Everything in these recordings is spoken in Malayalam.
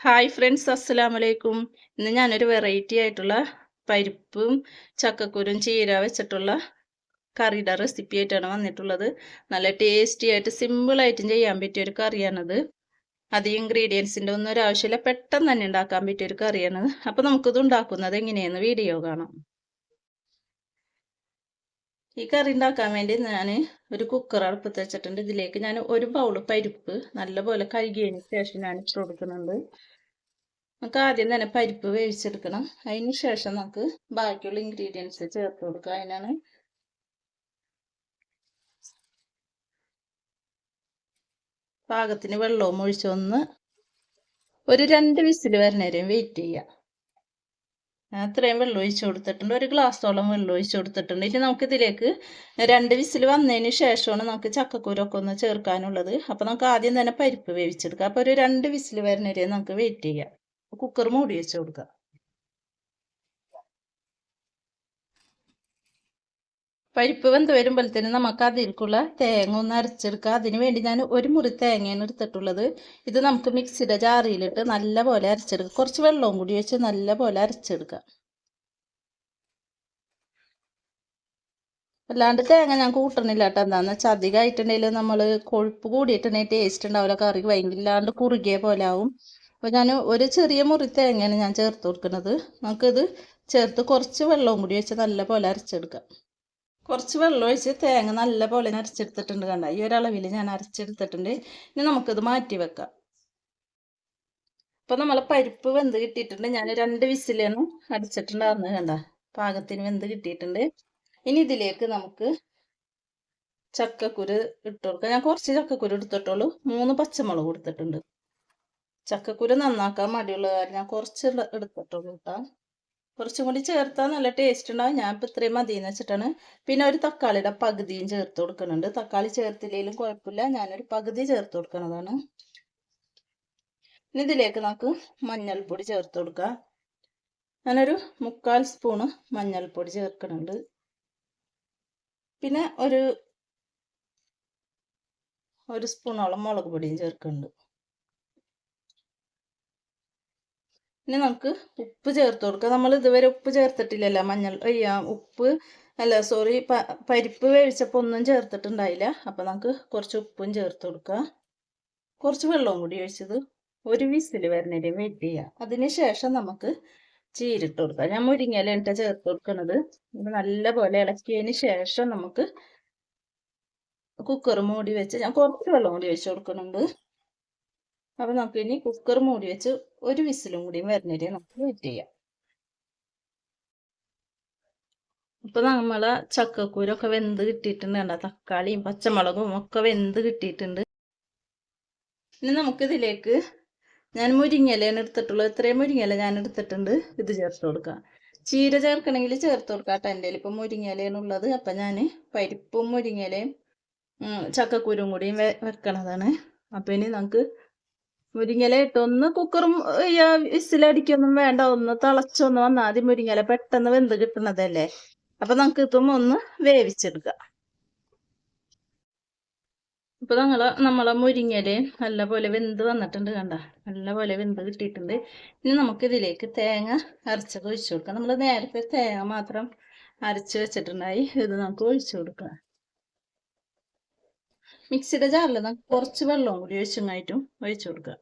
ഹായ് ഫ്രണ്ട്സ് അസ്സലാമു അലൈക്കും ഇന്ന് ഞാനൊരു വെറൈറ്റി ആയിട്ടുള്ള പരിപ്പും ചക്കക്കുരും ചീര വെച്ചിട്ടുള്ള കറിയുടെ റെസിപ്പി ആയിട്ടാണ് വന്നിട്ടുള്ളത്. നല്ല ടേസ്റ്റി ആയിട്ട് സിമ്പിളായിട്ടും ചെയ്യാൻ പറ്റിയ ഒരു കറിയാണത് അധികം ഇൻഗ്രീഡിയൻസിന്റെ ഒന്നും ഒരാവശ്യമില്ല പെട്ടെന്ന് തന്നെ ഉണ്ടാക്കാൻ പറ്റിയ ഒരു കറിയാണ് അപ്പോൾ നമുക്കിത് ഉണ്ടാക്കുന്നത് എങ്ങനെയെന്ന് വീഡിയോ കാണാം. ഈ കറി ഉണ്ടാക്കാൻ വേണ്ടി ഞാൻ ഒരു കുക്കർ അടുപ്പത്ത് വെച്ചിട്ടുണ്ട്. ഇതിലേക്ക് ഞാൻ ഒരു ബൗൾ പരിപ്പ് നല്ലപോലെ കഴുകിയതിന് ശേഷം ഞാൻ ഇട്ട് കൊടുക്കുന്നുണ്ട്. നമുക്ക് ആദ്യം തന്നെ പരിപ്പ് വേവിച്ചെടുക്കണം. അതിന് ശേഷം നമുക്ക് ബാക്കിയുള്ള ഇൻഗ്രീഡിയൻസ് ചേർത്ത് കൊടുക്കുക അതിനാണ് പാകത്തിന് വെള്ളവും ഒഴിച്ചൊന്ന് ഒരു രണ്ട് വിസിൽ വരുന്നേരം വെയിറ്റ് ചെയ്യുക. അത്രയും വെള്ളം കൊടുത്തിട്ടുണ്ട്. ഒരു ഗ്ലാസ്സോളം വെള്ളം ഒഴിച്ച് കൊടുത്തിട്ടുണ്ട്. ഇനി നമുക്കിതിലേക്ക് രണ്ട് വിസിൽ വന്നതിന് ശേഷമാണ് നമുക്ക് ചക്കക്കൂരൊക്കെ ഒന്ന് ചേർക്കാനുള്ളത്. അപ്പോൾ നമുക്ക് ആദ്യം തന്നെ പരിപ്പ് വേവിച്ചെടുക്കാം. അപ്പോൾ ഒരു രണ്ട് വിസിൽ വരുന്നവരെ നമുക്ക് വെയിറ്റ് ചെയ്യാം. കുക്കർ മൂടി വെച്ച് കൊടുക്കാം. പരിപ്പ് വെന്ത് വരുമ്പോഴത്തേന് നമുക്ക് അതിലേക്കുള്ള തേങ്ങ ഒന്ന് അരച്ചെടുക്കുക. അതിന് വേണ്ടി ഞാൻ ഒരു മുറി തേങ്ങയാണ് എടുത്തിട്ടുള്ളത്. ഇത് നമുക്ക് മിക്സിയുടെ ജാറിയിലിട്ട് നല്ല പോലെ അരച്ചെടുക്കുക. കുറച്ച് വെള്ളവും കൂടി വെച്ച് നല്ല പോലെ അരച്ചെടുക്കുക. അല്ലാണ്ട് തേങ്ങ ഞാൻ കൂട്ടണില്ല കേട്ടോ. എന്താണെന്ന് വെച്ചാൽ അധികമായിട്ടുണ്ടെങ്കിൽ നമ്മൾ കൊഴുപ്പ് കൂടിയിട്ടുണ്ടെങ്കിൽ ടേസ്റ്റ് ഉണ്ടാവില്ല. കറി ഭയങ്കര കുറുകിയ പോലെ ആവും. അപ്പോൾ ഞാൻ ഒരു ചെറിയ മുറി തേങ്ങയാണ് ഞാൻ ചേർത്ത് കൊടുക്കുന്നത്. നമുക്കിത് ചേർത്ത് കുറച്ച് വെള്ളവും കൂടി വെച്ച് നല്ല പോലെ അരച്ചെടുക്കാം. കുറച്ച് വെള്ളം ഒഴിച്ച് തേങ്ങ നല്ല പോലെ അരച്ചെടുത്തിട്ടുണ്ട് കണ്ട? ഈ ഒരളവിൽ ഞാൻ അരച്ചെടുത്തിട്ടുണ്ട്. ഇനി നമുക്കിത് മാറ്റി വെക്കാം. അപ്പോൾ നമ്മൾ പരിപ്പ് വെന്ത് കിട്ടിയിട്ടുണ്ട്. ഞാൻ രണ്ട് വിസിലാണ് അടിച്ചിട്ടുണ്ടായിരുന്നു കണ്ട? പാകത്തിന് വെന്ത് കിട്ടിയിട്ടുണ്ട്. ഇനി ഇതിലേക്ക് നമുക്ക് ചക്കക്കുരു ഇട്ട് കൊടുക്കാം. ഞാൻ കുറച്ച് ചക്കക്കുരു എടുത്തിട്ടുള്ളൂ. മൂന്ന് പച്ചമുളക് കൊടുത്തിട്ടുണ്ട്. ചക്കക്കുരു നന്നാക്കാൻ മടിയുള്ള ഞാൻ കുറച്ച് എടുത്തിട്ടുള്ളൂ കേട്ടോ. കുറച്ചും കൂടി ചേർത്താൽ നല്ല ടേസ്റ്റ് ഉണ്ടാവും. ഞാൻ ഇപ്പം ഇത്രയും മതി എന്ന് വെച്ചിട്ടാണ്. പിന്നെ ഒരു തക്കാളിയുടെ പകുതിയും ചേർത്ത് കൊടുക്കുന്നുണ്ട്. തക്കാളി ചേർത്തില്ലെങ്കിലും കുഴപ്പമില്ല. ഞാനൊരു പകുതി ചേർത്ത് കൊടുക്കുന്നതാണ്. ഇനി ഇതിലേക്ക് നമുക്ക് മഞ്ഞൾപ്പൊടി ചേർത്ത് കൊടുക്കാം. ഞാനൊരു മുക്കാൽ സ്പൂണ് മഞ്ഞൾപ്പൊടി ചേർക്കുന്നുണ്ട്. പിന്നെ ഒരു ഒരു സ്പൂണോളം മുളക് പൊടിയും ചേർക്കുന്നുണ്ട്. ഇനി നമുക്ക് ഉപ്പ് ചേർത്ത് കൊടുക്കാം. നമ്മൾ ഇതുവരെ ഉപ്പ് ചേർത്തിട്ടില്ലല്ലോ. മഞ്ഞൾ അയ്യ ഉപ്പ് അല്ല സോറി പരിപ്പ് വേവിച്ചപ്പോൾ ഒന്നും ചേർത്തിട്ടുണ്ടായില്ല. അപ്പോൾ നമുക്ക് കുറച്ച് ഉപ്പും ചേർത്ത് കൊടുക്കുക കുറച്ച് വെള്ളവും കൂടി ഒഴിച്ചത് ഒരു വിസിൽ വരുന്നതിന് വെയിറ്റ് ചെയ്യുക അതിന് ശേഷം നമുക്ക് ചീരിട്ട് കൊടുക്കാം. ഞാൻ മുരിങ്ങയില ചേർത്ത് കൊടുക്കുന്നത് നല്ലപോലെ ഇളക്കിയതിന് ശേഷം നമുക്ക് കുക്കർ മൂടി വെച്ച് ഞാൻ കുറച്ച് വെള്ളം കൂടി ഒഴിച്ച് കൊടുക്കുന്നുണ്ട്. അപ്പോൾ നമുക്ക് ഇനി കുക്കർ മൂടി വെച്ച് ഒരു വിസിലും കൂടി വരുന്നവരെ നമുക്ക് വെയിറ്റ് ചെയ്യാം. ഇപ്പൊ നമ്മളെ ചക്കക്കൂരൊക്കെ വെന്ത് കിട്ടിയിട്ടുണ്ട് തക്കാളിയും പച്ചമുളകും ഒക്കെ വെന്ത് കിട്ടിയിട്ടുണ്ട്. ഇനി നമുക്കിതിലേക്ക് ഞാൻ മുരിങ്ങയിലാണ് എടുത്തിട്ടുള്ളത്. ഇത്രയും മുരിങ്ങയില ഞാൻ എടുത്തിട്ടുണ്ട്. ഇത് ചേർത്ത് കൊടുക്കുക ചീര ചേർക്കണമെങ്കിൽ ചേർത്ത് കൊടുക്കാം കേട്ടോ. എന്റെ ഇപ്പം മുരിങ്ങയിലയാണ് ഉള്ളത്. അപ്പം ഞാൻ പരിപ്പും മുരിങ്ങയിലയും ചക്കക്കുരും കൂടിയും വെക്കണതാണ്. അപ്പം ഇനി നമുക്ക് മുരിങ്ങല ഇട്ട് ഒന്ന് കുക്കറും വിസിലടിക്കൊന്നും വേണ്ട. ഒന്ന് തിളച്ചൊന്ന് വന്നാൽ മതി മുരിങ്ങല പെട്ടെന്ന് വെന്ത് കിട്ടണതല്ലേ അപ്പൊ നമുക്ക് ഇതും ഒന്ന് വേവിച്ചെടുക്കാം. ഇപ്പൊ ഞങ്ങൾ നമ്മളെ മുരിങ്ങൽ നല്ലപോലെ വെന്ത് വന്നിട്ടുണ്ട് കണ്ട? നല്ലപോലെ വെന്ത് കിട്ടിയിട്ടുണ്ട്. ഇനി നമുക്ക് ഇതിലേക്ക് തേങ്ങ അരച്ചത് ഒഴിച്ചു കൊടുക്കാം. നമ്മൾ നേരത്തെ തേങ്ങ മാത്രം അരച്ച് വെച്ചിട്ടുണ്ടായി. ഇത് നമുക്ക് ഒഴിച്ചു കൊടുക്കാം. മിക്സിയുടെ ജാറിൽ നമുക്ക് കുറച്ച് വെള്ളവും കൂടി ഒഴിച്ചങ്ങായിട്ടും ഒഴിച്ചു കൊടുക്കുക.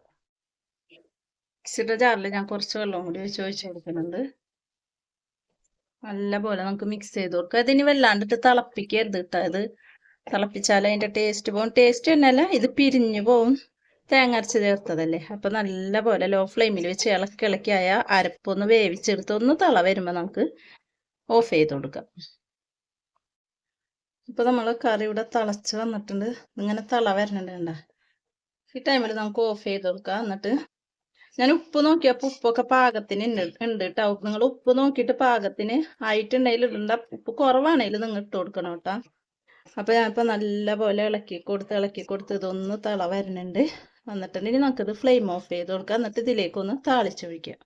മിക്സിയുടെ ജാറിൽ ഞാൻ കുറച്ച് വെള്ളവും കൂടി ഒഴിച്ച് ഒഴിച്ചു കൊടുക്കുന്നുണ്ട്. നല്ല പോലെ നമുക്ക് മിക്സ് ചെയ്ത് കൊടുക്കുക. അതിന് വല്ലാണ്ടിട്ട് തിളപ്പിക്കരുത് കേട്ടോ ഇത്. തിളപ്പിച്ചാൽ അതിന്റെ ടേസ്റ്റ് പോകും ടേസ്റ്റ് തന്നെയല്ല ഇത് പിരിഞ്ഞു പോവും. തേങ്ങ അരച്ച് ചേർത്തതല്ലേ? അപ്പം നല്ല പോലെ ലോ ഫ്ലെയിമിൽ വെച്ച് ഇളക്കി ഇളക്കിയായ അരപ്പൊന്ന് വേവിച്ചെടുത്ത് ഒന്ന് തള വരുമ്പോൾ നമുക്ക് ഓഫ് ചെയ്ത് കൊടുക്കാം. ഇപ്പൊ നമ്മൾ കറി ഇവിടെ തിളച്ച് വന്നിട്ടുണ്ട്. ഇങ്ങനെ തിള വരുന്നുണ്ട് കണ്ട. ഈ ടൈമിൽ നമുക്ക് ഓഫ് ചെയ്ത് കൊടുക്കാം. എന്നിട്ട് ഞാൻ ഉപ്പ് നോക്കിയപ്പോൾ ഉപ്പൊക്കെ പാകത്തിന് ഉണ്ട് കേട്ടോ നിങ്ങൾ ഉപ്പ് നോക്കിയിട്ട് പാകത്തിന് ആയിട്ടുണ്ടെങ്കിൽ ഇടണ്ട. ഉപ്പ് കുറവാണെങ്കിൽ നിങ്ങൾ ഇട്ട് കൊടുക്കണം കേട്ടോ അപ്പൊ ഞാനിപ്പോ നല്ല പോലെ ഇളക്കി കൊടുത്ത് ഇളക്കി കൊടുത്ത് ഇതൊന്ന് തിള വരുന്നുണ്ട് വന്നിട്ടുണ്ടെങ്കിൽ നമുക്കിത് ഫ്ലെയിം ഓഫ് ചെയ്ത് കൊടുക്കാം. എന്നിട്ട് ഇതിലേക്കൊന്ന് താളിച്ചൊഴിക്കാം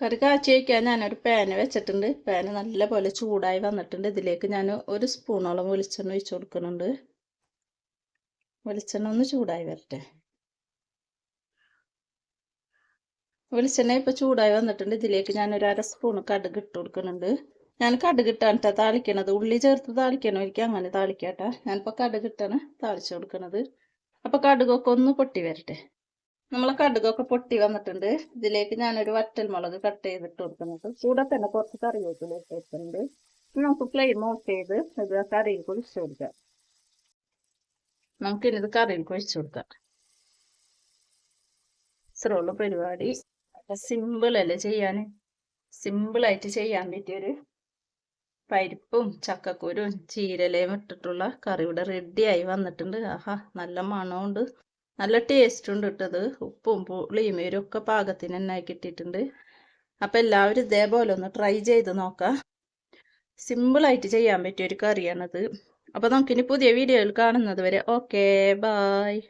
കറി കാച്ചി വയ്ക്കാൻ ഞാനൊരു പാന് വെച്ചിട്ടുണ്ട്. പാന് നല്ലപോലെ ചൂടായി വന്നിട്ടുണ്ട്. ഇതിലേക്ക് ഞാൻ ഒരു സ്പൂണോളം വെളിച്ചെണ്ണ ഒഴിച്ചു കൊടുക്കുന്നുണ്ട്. വെളിച്ചെണ്ണ ഒന്ന് ചൂടായി വരട്ടെ. വെളിച്ചെണ്ണ ഇപ്പൊ ചൂടായി വന്നിട്ടുണ്ട്. ഇതിലേക്ക് ഞാൻ ഒരു അര സ്പൂൺ കടുക് ഇട്ട് കൊടുക്കുന്നുണ്ട്. ഞാൻ കടുക് ഇട്ടാണ് താളിക്കണത്. ഉള്ളി ചേർത്ത് താളിക്കണം. എനിക്ക് അങ്ങനെ താളിക്കാട്ടാ. ഞാനിപ്പോ കടുക് ഇട്ടാണ് താളിച്ചു കൊടുക്കണത്. അപ്പൊ കടുകൊക്കെ ഒന്ന് പൊട്ടി വരട്ടെ. നമ്മളെ കടുകൊക്കെ പൊട്ടി വന്നിട്ടുണ്ട്. ഇതിലേക്ക് ഞാനൊരു വറ്റൽ മുളക് കട്ട് ചെയ്തിട്ട് കൊടുക്കുന്നത് കൂടെ തന്നെ കുറച്ച് കറിവേപ്പില ഇട്ട് കൊടുക്കുന്നുണ്ട്. ഇനി നമുക്ക് ഫ്ലെയിം ഓഫ് ചെയ്ത് ഇത് കറിയിൽ കുഴിച്ച് കൊടുക്കാം. നമുക്കിനി കറിയിൽ കുഴിച്ചു കൊടുക്കാം. ഇത്രയുള്ള പരിപാടി. സിമ്പിൾ അല്ലേ ചെയ്യാൻ സിമ്പിളായിട്ട് ചെയ്യാൻ പറ്റിയൊരു പരിപ്പും ചക്കക്കുരും ചീരലയും ഇട്ടിട്ടുള്ള കറി ഇവിടെ റെഡിയായി വന്നിട്ടുണ്ട്. ആഹാ നല്ല മണമുണ്ട്. നല്ല ടേസ്റ്റ് ഉണ്ട് ഇട്ടത് ഉപ്പും പുളിയും ഒക്കെ പാകത്തിന് തന്നെ കിട്ടിയിട്ടുണ്ട്. അപ്പം എല്ലാവരും ഇതേപോലെ ഒന്ന് ട്രൈ ചെയ്ത് നോക്കാം. സിമ്പിളായിട്ട് ചെയ്യാൻ പറ്റിയ ഒരു കറിയാണത്. അപ്പോൾ നമുക്കിനി പുതിയ വീഡിയോയിൽ കാണുന്നത് വരെ. Okay bye